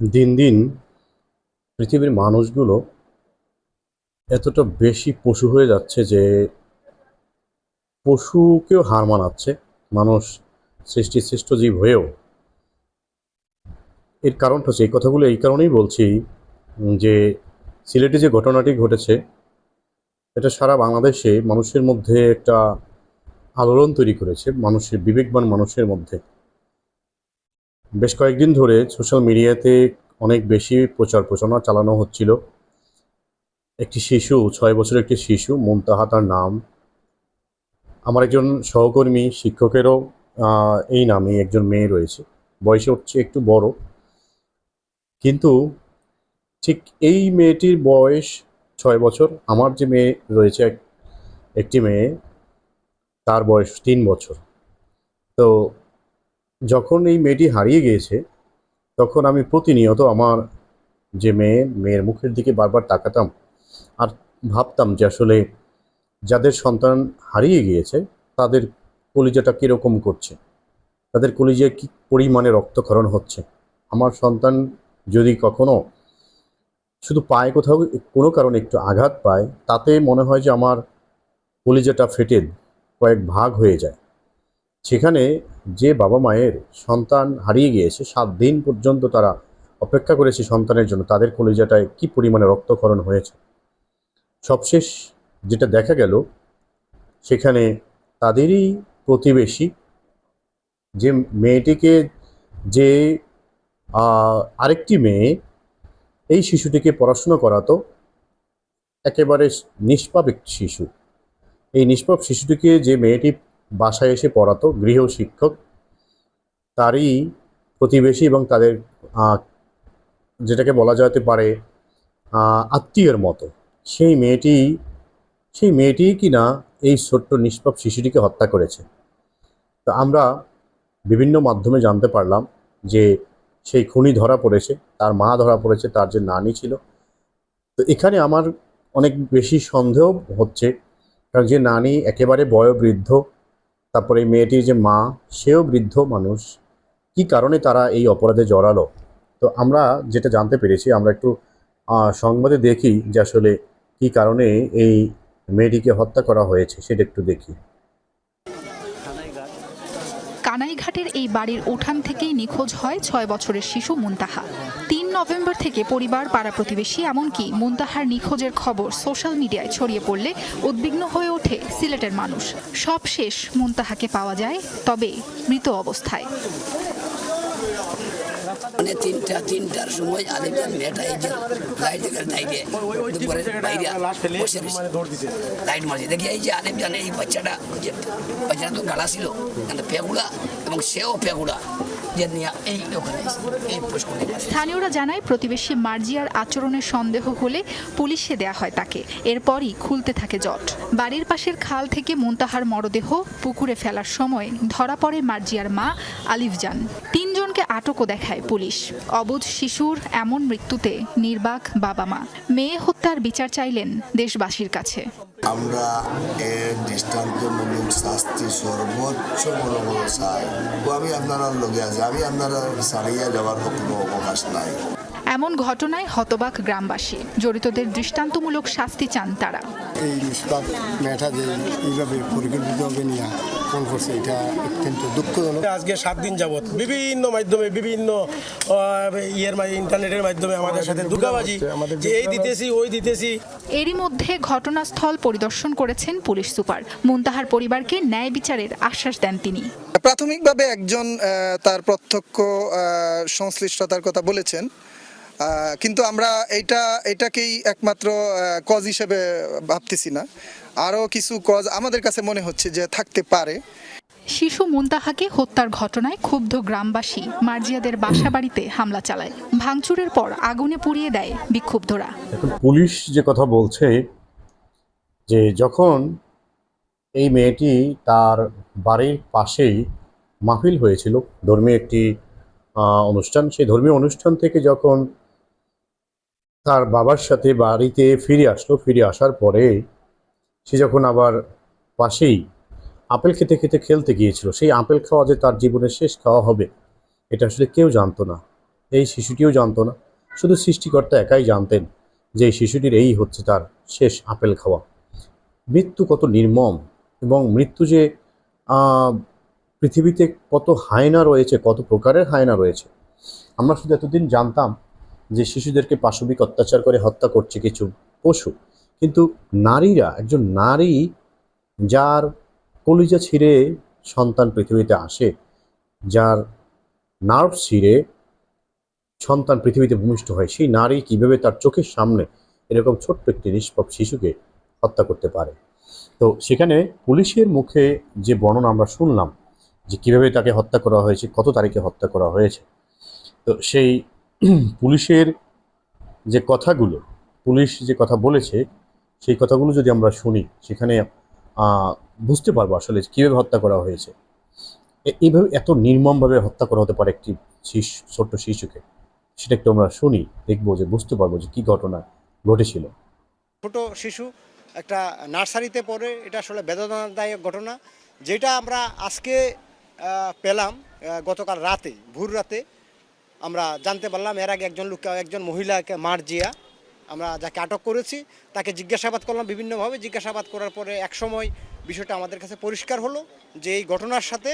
দিন দিন পৃথিবীর মানুষগুলো এতটা বেশি পশু হয়ে যাচ্ছে যে পশুকেও হার মানাচ্ছে। মানুষ সৃষ্টি সৃষ্ট জীব হয়েও। এর কারণটা হচ্ছে, এই কথাগুলো এই কারণেই বলছি যে সিলেটে যে ঘটনাটি ঘটেছে, এটা সারা বাংলাদেশে মানুষের মধ্যে একটা আলোড়ন তৈরি করেছে, মানুষের বিবেকবান মানুষের মধ্যে। বেশ কয়েকদিন ধরে সোশ্যাল মিডিয়াতে অনেক বেশি প্রচার প্রচারণা চালানো হচ্ছিল। একটি শিশু, ছয় বছরের একটি শিশু, মুনতাহা তার নাম। আমার একজন সহকর্মী, শিক্ষকেরও এই নামে একজন মেয়ে রয়েছে। বয়সে হচ্ছে একটু বড়। কিন্তু ঠিক এই মেয়েটির বয়স ছয় বছর। আমার যে মেয়ে রয়েছে এক- একটি মেয়ে, তার বয়স তিন বছর। তো যখন এই মেয়েটি হারিয়ে গিয়েছে, তখন আমি প্রতিনিয়ত আমার যে মেয়ে, মেয়ের মুখের দিকে বারবার তাকাতাম আর ভাবতাম যে আসলে যাদের সন্তান হারিয়ে গিয়েছে, তাদের কলিজাটা কীরকম করছে? তাদের কলিজায় কী পরিমাণে রক্তক্ষরণ হচ্ছে? আমার সন্তান যদি কখনো শুধু পায়ে কোথাও কোনো কারণে একটু আঘাত পায়, তাতে মনে হয় যে আমার কলিজাটা ফেটে কয়েক ভাগ হয়ে যায়। সেখানে যে বাবা মায়ের সন্তান হারিয়ে গিয়েছে, সাত দিন পর্যন্ত তারা অপেক্ষা করেছে সন্তানের জন্য তাদের কলিজাটায় কি পরিমাণে রক্তক্ষরণ হয়েছে? সবশেষ যেটা দেখা গেল, সেখানে তাদেরই প্রতিবেশী যে মেয়েটিকে, যে আরেকটি মেয়ে এই শিশুটিকে পড়াশোনা করাতো, একেবারে নিষ্পাপ শিশু। এই নিষ্পাপ শিশুটিকে যে মেয়েটি বাসায় এসে পড়াতো, গৃহ শিক্ষক। তারই প্রতিবেশী এবং তাদের যেটাকে বলা যেতে পারে আত্মীয়ের মতো। সেই মেয়েটি সেই মেয়েটি কিনা এই ছোট্ট নিষ্পাপ শিশুটিকে হত্যা করেছে। তো আমরা বিভিন্ন মাধ্যমে জানতে পারলাম যে সেই খুনি ধরা পড়েছে, তার মা ধরা পড়েছে, তার যে নানি ছিল। তো এখানে আমার অনেক বেশি সন্দেহ হচ্ছে, কারণ যে নানি একেবারে বয়োবৃদ্ধ তারপরে এই মেয়েটির যে মা, সেও বৃদ্ধ মানুষ। কি কারণে তারা এই অপরাধে জড়ালো? তো আমরা যেটা জানতে পেরেছি, আমরা একটু সংবাদে দেখি যে আসলে কি কারণে এই মেয়েটিকে হত্যা করা হয়েছে, সেটা একটু দেখি। কানাইঘাটের এই বাড়ির উঠান থেকেই নিখোঁজ হয় ছয় বছরের শিশু মুন্তাহা। তিন নভেম্বর থেকে পরিবার, পাড়া প্রতিবেশী, এমনকি মুন্তাহার নিখোঁজের খবর সোশ্যাল মিডিয়ায় ছড়িয়ে পড়লে উদ্বিগ্ন হয়ে ওঠে সিলেটের মানুষ। সব শেষ মুন্তাহাকে পাওয়া যায় তবে মৃত অবস্থায়। মানে তিনটা তিনটার সময় আরেকজন মেয়েটা এই লাইট লাইট লাইটে দুপুরে বাইরে বসে। লাইট মারছে দেখি এই যে আরেকজন এই বাচ্চাটা বাচ্চাটা তো গালা ছিল কিন্তু পেগুড়া এবং সেও পেগুড়া স্থানীয়রা জানায়, প্রতিবেশী মার্জিয়ার আচরণের সন্দেহ হলে পুলিশে দেয়া হয় তাকে। এরপরই খুলতে থাকে জট। বাড়ির পাশের খাল থেকে মুনতাহার মরদেহ পুকুরে ফেলার সময় ধরা পড়ে মার্জিয়ার মা আলিফজান। তিনজনকে আটকও দেখায় পুলিশ। অবুধ শিশুর এমন মৃত্যুতে নির্বাক বাবা মা। মেয়ে হত্যার বিচার চাইলেন দেশবাসীর কাছে। আমরা এর দৃষ্টান্তমূলক শাস্তি সর্বোচ্চ মনোবল চাই। আমি আপনার লগে আছি। আমি আপনারা সারিয়া যাওয়ার কোনো অবকাশ নাই। এমন ঘটনায় হতবাক গ্রামবাসী। জড়িতদের দৃষ্টান্তমূলক শাস্তি চান তারা। এই নিষ্পাপ মেয়েটা যে এইভাবে পরিকল্পিতভাবে নিয়ে ফোন করছে এটা অত্যন্ত দুঃখজনক। আজকে সাত দিন যাবত বিভিন্ন মাধ্যমে বিভিন্ন ইয়ের ইন্টারনেটের মাধ্যমে আমাদের সাথে দুর্গাবাজি যে এই দিতেছি ওই দিতেছি। এরই মধ্যে ঘটনাস্থল পরিদর্শন করেছেন পুলিশ সুপার। মুনতাহার পরিবারকে ন্যায় বিচারের আশ্বাস দেন তিনি। প্রাথমিকভাবে একজন তার প্রত্যক্ষ সংশ্লিষ্টতার কথা বলেছেন। কিন্তু আমরা এইটা এটাকেই একমাত্র কজ হিসেবে ভাবতেছি না। আরও কিছু কজ আমাদের কাছে মনে হচ্ছে যে থাকতে পারে। শিশু মুনতাহাকে হত্যার ঘটনায় ক্ষুব্ধ গ্রামবাসী মার্জিয়াদের বাসাবাড়িতে হামলা চালায়। ভাঙচুরের পর আগুনে পুড়িয়ে দেয় বিক্ষুব্ধরা। এখন পুলিশ যে কথা বলছে যে যখন এই মেয়েটি তার বাড়ির পাশেই মাহফিল হয়েছিল ধর্মীয় একটি অনুষ্ঠান সেই ধর্মীয় অনুষ্ঠান থেকে যখন তার বাবার সাথে বাড়িতে ফিরে আসলো। ফিরে আসার পরে সে যখন আবার পাশেই আপেল খেতে খেতে খেলতে গিয়েছিল, সেই আপেল খাওয়া যে তার জীবনের শেষ খাওয়া হবে, এটা আসলে কেউ জানতো না। এই শিশুটিও জানতো না। শুধু সৃষ্টিকর্তা একাই জানতেন যে এই শিশুটির এই হচ্ছে তার শেষ আপেল খাওয়া। মৃত্যু কত নির্মম এবং মৃত্যু যে পৃথিবীতে কত হায়না রয়েছে, কত প্রকারের হায়না রয়েছে। আমরা শুধু এতদিন জানতাম যে শিশুদেরকে পাশবিক অত্যাচার করে হত্যা করছে কিছু পশু। কিন্তু নারীরা, একজন নারী যার কলিজা ছিঁড়ে সন্তান পৃথিবীতে আসে, যার নার্ভ ছিঁড়ে সন্তান পৃথিবীতে ভূমিষ্ঠ হয়, সেই নারী কীভাবে তার চোখের সামনে এরকম ছোট্ট একটি নিষ্পাপ শিশুকে হত্যা করতে পারে? তো সেখানে পুলিশের মুখে যে বর্ণনা আমরা শুনলাম, যে কীভাবে তাকে হত্যা করা হয়েছে, কত তারিখে হত্যা করা হয়েছে, তো সেই পুলিশের যে কথাগুলো, পুলিশ যে কথা বলেছে, সেই কথাগুলো যদি আমরা শুনি, সেখানে বুঝতে পারব আসলে কীভাবে হত্যা করা হয়েছে। এইভাবে এত নির্মমভাবে হত্যা করা হতে পারে একটি শিশু, ছোট্ট শিশুকে। সেটা একটু আমরা শুনি, দেখব যে বুঝতে পারব যে কী ঘটনা ঘটেছিল। ছোট শিশু একটা নার্সারিতে পড়ে, এটা আসলে বেদনাদায়ক ঘটনা। যেটা আমরা আজকে পেলাম গতকাল রাতে, ভোর রাতে। আমরা জানতে পারলাম, এর আগে একজন লোক একজন মহিলাকে মার্জিয়া আমরা যাকে আটক করেছি, তাকে জিজ্ঞাসাবাদ করলাম বিভিন্নভাবে। জিজ্ঞাসাবাদ করার পরে একসময় বিষয়টা আমাদের কাছে পরিষ্কার হলো যে এই ঘটনার সাথে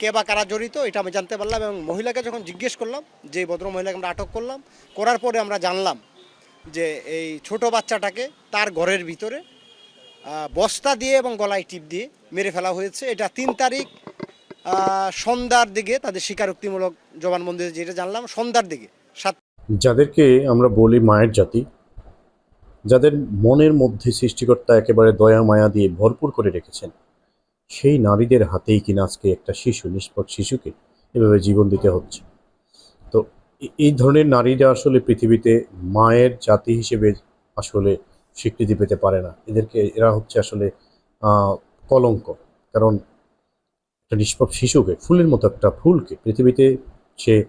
কে বা কারা জড়িত, এটা আমি জানতে পারলাম এবং মহিলাকে যখন জিজ্ঞেস করলাম, যে ভদ্র মহিলাকে আমরা আটক করলাম, করার পরে আমরা জানলাম যে এই ছোট বাচ্চাটাকে তার ঘরের ভিতরে বস্তা দিয়ে এবং গলায় টিপ দিয়ে মেরে ফেলা হয়েছে। এটা তিন তারিখ সন্ধ্যার দিকে তাদের স্বীকারোক্তিমূলক জবানবন্দি যেটা জানলাম, সন্ধ্যার দিকে, সাত যাদেরকে আমরা বলি মায়ের জাতি, যাদের মনের মধ্যে সৃষ্টিকর্তা একেবারে দয়া, মায়া দিয়ে ভরপুর করে রেখেছেন, সেই নারীদের হাতেই কিনা আজকে একটা শিশু নিষ্পাপ শিশুকে এভাবে জীবন দিতে হচ্ছে। তো এই ধরনের নারীরা আসলে পৃথিবীতে মায়ের জাতি হিসেবে আসলে স্বীকৃতি পেতে পারে না। এদেরকে, এরা হচ্ছে আসলে কলঙ্ক। কারণ একটা নিষ্পাপ শিশুকে, ফুলের মতো একটা ফুলকে পৃথিবীতে সে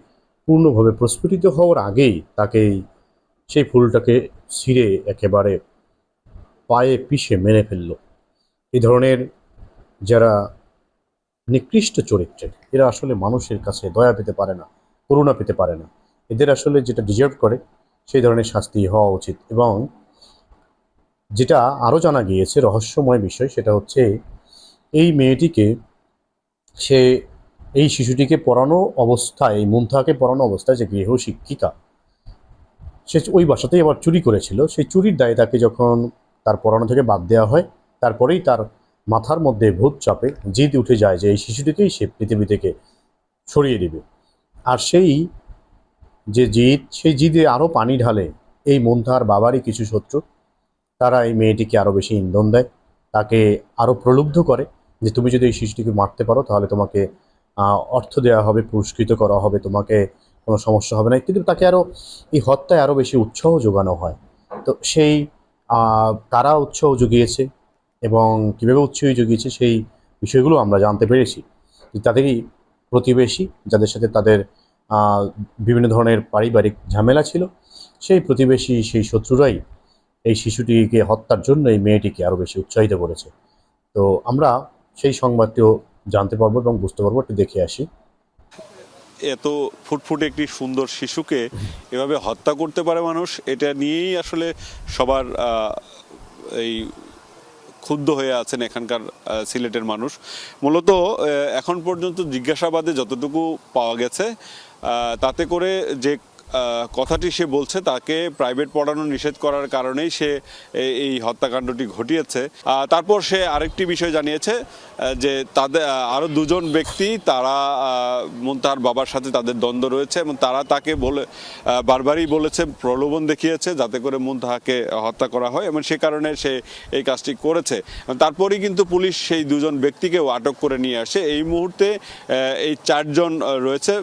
পূর্ণভাবে প্রস্ফুটিত হওয়ার আগেই তাকে এই- সেই ফুলটাকে ছিঁড়ে একেবারে পায়ে পিষে মেরে ফেলল। এই ধরনের যারা নিকৃষ্ট চরিত্রের, এরা আসলে মানুষের কাছে দয়া পেতে পারে না, করুণা পেতে পারে না। এদের আসলে যেটা ডিজার্ভ করে, সেই ধরনের শাস্তি হওয়া উচিত এবং যেটা আরও জানা গিয়েছে রহস্যময় বিষয়, সেটা হচ্ছে এই মেয়েটিকে সে এই শিশুটিকে পড়ানো অবস্থায়, এই মুন্থাকে পড়ানো অবস্থায় যে গৃহ শিক্ষিকা, সে ওই বাসাতেই আবার চুরি করেছিল। সেই চুরির দায়ে তাকে যখন তার পড়ানো থেকে বাদ দেওয়া হয়, তারপরেই তার মাথার মধ্যে ভূত চাপে, জিদ উঠে যায় যে এই শিশুটিকেই সে পৃথিবী থেকে সরিয়ে দিবে। আর সেই যে জিদ, সেই জিদে আরও পানি ঢালে এই মন্থার বাবারই কিছু শত্রু। তারা এই মেয়েটিকে আরও বেশি ইন্ধন দেয়, তাকে আরও প্রলুব্ধ করে। যে তুমি যদি এই শিশুটিকে মারতে পারো, তাহলে তোমাকে অর্থ দেওয়া হবে, পুরস্কৃত করা হবে, তোমাকে কোনো সমস্যা হবে না। কিন্তু তাকে আরও এই হত্যায় আরও বেশি উৎসাহ যোগানো হয়। তো সেই তারা উৎসাহ জুগিয়েছে এবং কীভাবে উৎসাহ জুগিয়েছে সেই বিষয়গুলো আমরা জানতে পেরেছি। তাদেরই প্রতিবেশী, যাদের সাথে তাদের বিভিন্ন ধরনের পারিবারিক ঝামেলা ছিল, সেই প্রতিবেশী, সেই শত্রুরাই এই শিশুটিকে হত্যার জন্য এই মেয়েটিকে আরও বেশি উৎসাহিত করেছে। তো আমরা সেই সংবাদটিও জানতে পারব এবং বুঝতে পারব, একটু দেখে আসি। এত ফুটফুটে একটি সুন্দর শিশুকে এভাবে হত্যা করতে পারে মানুষ, এটা নিয়েই আসলে সবার এই ক্ষুব্ধ হয়ে আছেন এখানকার সিলেটের মানুষ। মূলত এখন পর্যন্ত জিজ্ঞাসাবাদে যতটুকু পাওয়া গেছে তাতে করে যে কথাটি সে বলছে, তাকে প্রাইভেট পড়ানো নিষেধ করার কারণেই সে এই হত্যাকাণ্ডটি ঘটিয়েছে। তারপর সে আরেকটি বিষয় জানিয়েছে যে তাদের আরও দুজন ব্যক্তি, তারা মুনতাহার বাবার সাথে তাদের দ্বন্দ্ব রয়েছে এবং তারা তাকে বলে বারবারই বলেছে, প্রলোভন দেখিয়েছে যাতে করে মুনতাহাকে হত্যা করা হয় এবং সে কারণে সে এই কাজটি করেছে। তারপরেই কিন্তু পুলিশ সেই দুজন ব্যক্তিকেও আটক করে নিয়ে আসে। এই মুহূর্তে এই চারজন রয়েছে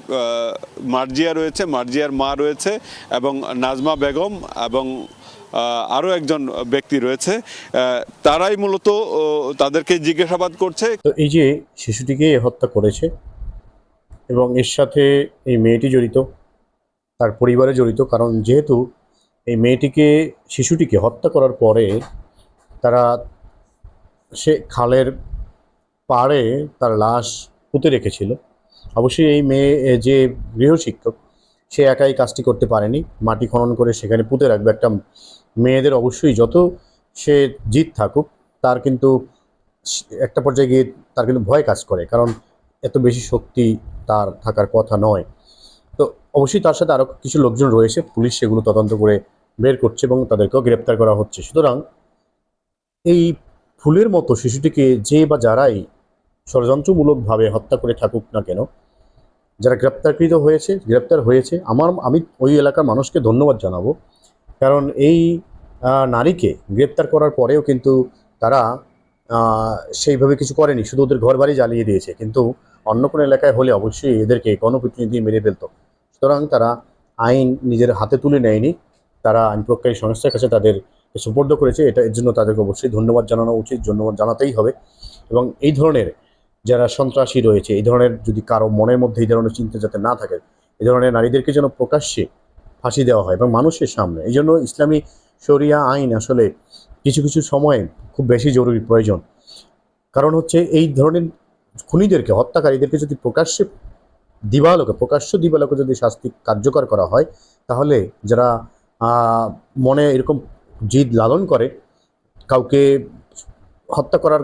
মার্জিয়া রয়েছে, মার্জিয়ার মা রয়েছে এবং নাজমা বেগম এবং আরও একজন ব্যক্তি রয়েছে তারাই মূলত তাদেরকে জিজ্ঞাসাবাদ করছে। তো এই যে শিশুটিকে হত্যা করেছে এবং এর সাথে এই মেয়েটি জড়িত, তার পরিবারে জড়িত, কারণ যেহেতু এই মেয়েটিকে, শিশুটিকে হত্যা করার পরে তারা সে খালের পাড়ে তার লাশ পুঁতে রেখেছিল। অবশ্যই এই মেয়ে যে গৃহশিক্ষক সে একাই কাজটি করতে পারেনি। মাটি খনন করে সেখানে পুঁতে রাখবে একটা মেয়েদের অবশ্যই যত সে জিত থাকুক, তার কিন্তু একটা পর্যায়ে গিয়ে তার কিন্তু ভয় কাজ করে, কারণ এত বেশি শক্তি তার থাকার কথা নয়। তো অবশ্যই তার সাথে আরও কিছু লোকজন রয়েছে, পুলিশ সেগুলো তদন্ত করে বের করছে এবং তাদেরকেও গ্রেপ্তার করা হচ্ছে। সুতরাং এই ফুলের মতো শিশুটিকে যে বা যারাই ষড়যন্ত্রমূলকভাবে হত্যা করে থাকুক না কেন যারা গ্রেপ্তারকৃত হয়েছে, গ্রেপ্তার হয়েছে, আমার, আমি ওই এলাকার মানুষকে ধন্যবাদ জানাব। কারণ এই নারীকে গ্রেপ্তার করার পরেও কিন্তু তারা সেইভাবে কিছু করেনি, শুধু ওদের ঘর বাড়ি জ্বালিয়ে দিয়েছে। কিন্তু অন্য কোনো এলাকায় হলে অবশ্যই এদেরকে দিয়ে মেরে ফেলতো। সুতরাং তারা আইন নিজের হাতে তুলে নেয়নি। তারা আইন প্রক্রিয়া সংস্থার কাছে তাদের সুপর্দ করেছে। এটা, এর জন্য তাদেরকে অবশ্যই ধন্যবাদ জানানো উচিত, ধন্যবাদ জানাতেই হবে। এবং এই ধরনের যারা সন্ত্রাসী রয়েছে, এই ধরনের যদি কারও মনের মধ্যে এই ধরনের চিন্তা যাতে না থাকে, এই ধরনের নারীদেরকে যেন প্রকাশ্যে ফাঁসি দেওয়া হয় এবং মানুষের সামনে, এই জন্য ইসলামী শরিয়া আইন আসলে কিছু কিছু সময়ে খুব বেশি জরুরি প্রয়োজন। কারণ হচ্ছে এই ধরনের খুনিদেরকে, হত্যাকারীদেরকে যদি প্রকাশ্যে দিবালোকে, প্রকাশ্য দিবালোকে যদি শাস্তি কার্যকর করা হয়, তাহলে যারা মনে এরকম জিদ লালন করে, কাউকে হত্যা করার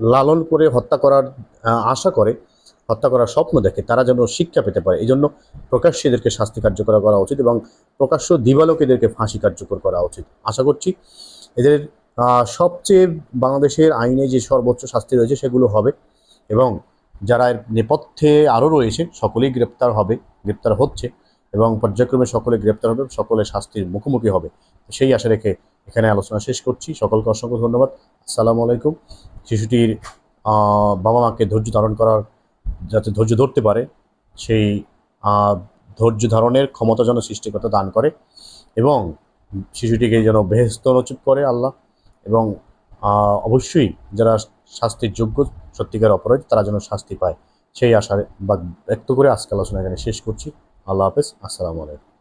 লালন করে হত্যা করার আশা করে, হত্যা করার স্বপ্ন দেখে, তারা যেন শিক্ষা পেতে পারে। এই জন্য প্রকাশ্যে এদেরকে শাস্তি কার্যকর করা উচিত এবং প্রকাশ্য দিবালোকে এদেরকে ফাঁসি কার্যকর করা উচিত। আশা করছি এদের সবচেয়ে বাংলাদেশের আইনে যে সর্বোচ্চ শাস্তি রয়েছে সেগুলো হবে এবং যারা এর নেপথ্যে আরও রয়েছে, সকলেই গ্রেপ্তার হবে, গ্রেপ্তার হচ্ছে এবং পর্যায়ক্রমে সকলে গ্রেপ্তার হবে সকলে শাস্তির মুখোমুখি হবে। সেই আশা রেখে এখানে আলোচনা শেষ করছি। সকলকে অসংখ্য ধন্যবাদ। আসসালামু আলাইকুম। শিশুটির বাবা মাকে ধৈর্য ধারণ করার, যাতে ধৈর্য ধরতে পারে, সেই ধৈর্য ধারণের ক্ষমতা যেন সৃষ্টিকর্তা দান করে এবং শিশুটিকে যেন বেহেস্ত নচিত করে আল্লাহ এবং অবশ্যই যারা শাস্তির যোগ্য সত্যিকার অপরাধী, তারা যেন শাস্তি পায়। সেই আশা ব্যক্ত করে আজকে আলোচনা এখানে শেষ করছি। আল্লাহ হাফেজ। আসসালামু আলাইকুম।